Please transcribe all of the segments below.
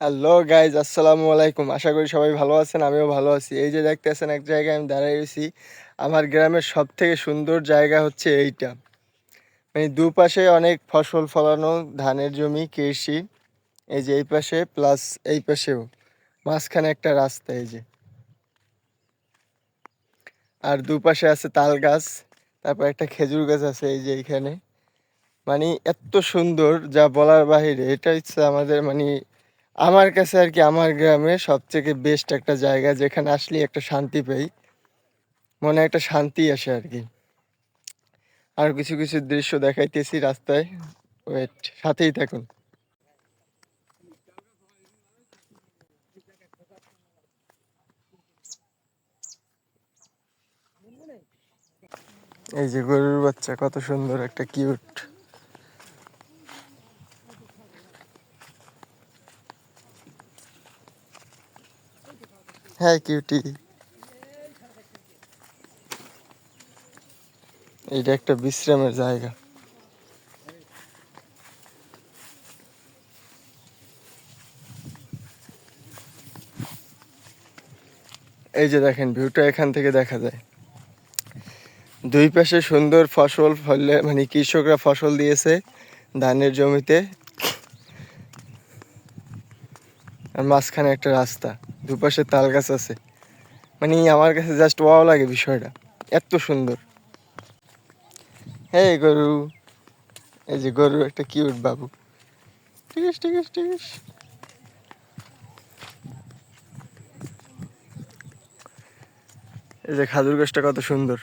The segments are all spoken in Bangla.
হ্যালো গাইজ আসসালামু আলাইকুম। আশা করি সবাই ভালো আছেন, আমিও ভালো আছি। এই যে দেখতেছেন, এক জায়গায় আমি দাঁড়িয়ে রয়েছি। আমার গ্রামের সব থেকে সুন্দর জায়গা হচ্ছে এইটা। মানে দুপাশে অনেক ফসল ফলানো, ধানের জমি, কৃষি। এই যে এই পাশে প্লাস এই পাশেও। মাঝখানে একটা রাস্তা, এই যে। আর দুপাশে আছে তাল গাছ, তারপর একটা খেজুর গাছ আছে, এই যে এইখানে। মানে এত সুন্দর যা বলার বাহিরে, এটা হচ্ছে আমাদের মানে আমার কাছে আর কি আমার গ্রামে সব থেকে বেস্ট একটা জায়গা, যেখানে আসলে একটা শান্তি পাই। মনে একটা শান্তি আসে আর কি। আর কিছু কিছু দৃশ্য দেখাইতেছি রাস্তায়। ওয়েট সাথেই থাকুন। এই যে গরুর বাচ্চা, কত সুন্দর, একটা কিউট হ্যাঁ কিউটি এটা একটা বিশ্রামের জায়গা। এই যে দেখেন ভিউটা এখান থেকে দেখা যায়। দুই পাশে সুন্দর ফসল ফলে মানে কৃষকরা ফসল দিয়েছে ধানের জমিতে। আর মাঝখানে একটা রাস্তা। দুপাশে তাল গাছ আছে। মানে আমার কাছে জাস্ট ওয়াও লাগে বিষয়টা। এত সুন্দর। হ্যাঁ গরু। এই যে গরু একটা কিউট বাবু। ঠিক আছে ঠিক আছে ঠিক আছে এই যে খাজুর গাছটা কত সুন্দর।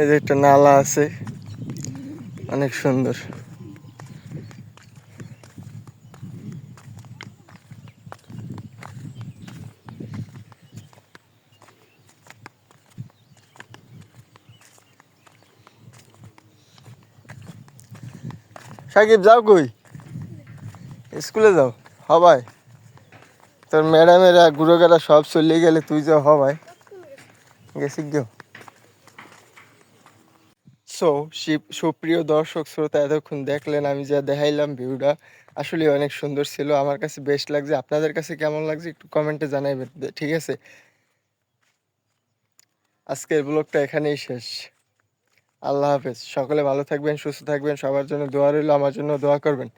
এই যে একটা নালা আছে। অনেক সুন্দর। সাকিব, যাও কই? স্কুলে যাও। হবাই তোর ম্যাডামেরা, গুরুগারা সব চলে গেলে তুই যাও হবাই গেছি গেও সো শিব সুপ্রিয় দর্শক, শ্রোতা এতক্ষণ দেখলেন, আমি যা দেখাইলাম ভিউটা আসলে অনেক সুন্দর ছিল। আমার কাছে বেস্ট লাগছে। আপনাদের কাছে কেমন লাগছে একটু কমেন্টে জানাইবেন, ঠিক আছে? আজকের ব্লগটা এখানেই শেষ। আল্লাহ হাফেজ। সকলে ভালো থাকবেন, সুস্থ থাকবেন, সবার জন্য দোয়া রইল, আমার জন্য দোয়া করবেন।